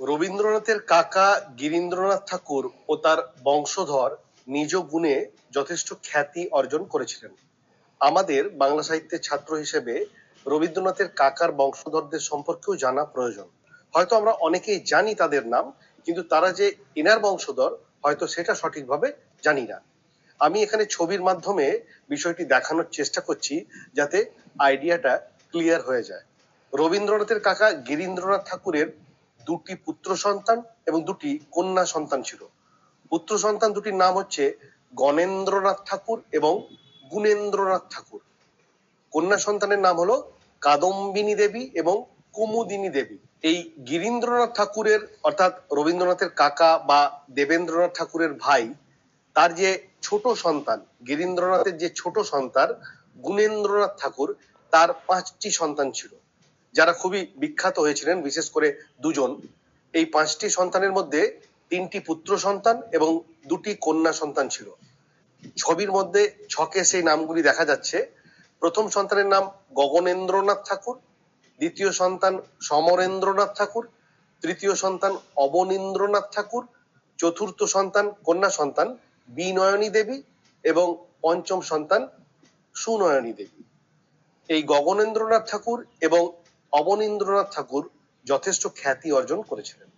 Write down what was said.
রবীন্দ্রনাথের কাকা গিরীন্দ্রনাথ ঠাকুর ও তার বংশধর নিজ গুণে যথেষ্ট খ্যাতি অর্জন করেছিলেন। আমাদের বাংলা সাহিত্যের ছাত্র হিসেবে রবীন্দ্রনাথের কাকার বংশধরদের সম্পর্কেও জানা প্রয়োজন। হয়তো আমরা অনেকেই জানি তাদের নাম, কিন্তু তারা যে ইনার বংশধর, হয়তো সেটা সঠিকভাবে জানি না। আমি এখানে ছবির মাধ্যমে বিষয়টি দেখানোর চেষ্টা করছি যাতে আইডিয়াটা ক্লিয়ার হয়ে যায়। রবীন্দ্রনাথের কাকা গিরীন্দ্রনাথ ঠাকুরের দুটি পুত্র সন্তান এবং দুটি কন্যা সন্তান ছিল। পুত্র সন্তান দুটির নাম হচ্ছে গণেন্দ্রনাথ ঠাকুর এবং গুণেন্দ্রনাথ ঠাকুর। কন্যা সন্তানের নাম হলো কাদম্বিনী দেবী এবং কুমুদিনী দেবী। এই গিরীন্দ্রনাথ ঠাকুরের অর্থাৎ রবীন্দ্রনাথের কাকা বা দেবেন্দ্রনাথ ঠাকুরের ভাই, তার যে ছোট সন্তান, গিরীন্দ্রনাথের যে ছোট সন্তান, গুণেন্দ্রনাথ ঠাকুর, তার পাঁচটি সন্তান ছিল। যারা খুবই বিখ্যাত হয়েছিলেন, বিশেষ করে দুজন, এই পাঁচটি সন্তানের মধ্যে তিনটি পুত্র সন্তান এবং দুটি কন্যা সন্তান ছিল। ছবির মধ্যে ছকে সেই নামগুলি দেখা যাচ্ছে। প্রথম সন্তানের নাম গগনেন্দ্রনাথ ঠাকুর, দ্বিতীয় সন্তান সমরেন্দ্রনাথ ঠাকুর, তৃতীয় সন্তান অবনীন্দ্রনাথ ঠাকুর, চতুর্থ সন্তান কন্যা সন্তান বিনয়নী দেবী এবং পঞ্চম সন্তান সুনয়নী দেবী। এই গগনেন্দ্রনাথ ঠাকুর এবং অবনীন্দ্রনাথ ঠাকুর যথেষ্ট খ্যাতি অর্জন করেছিলেন।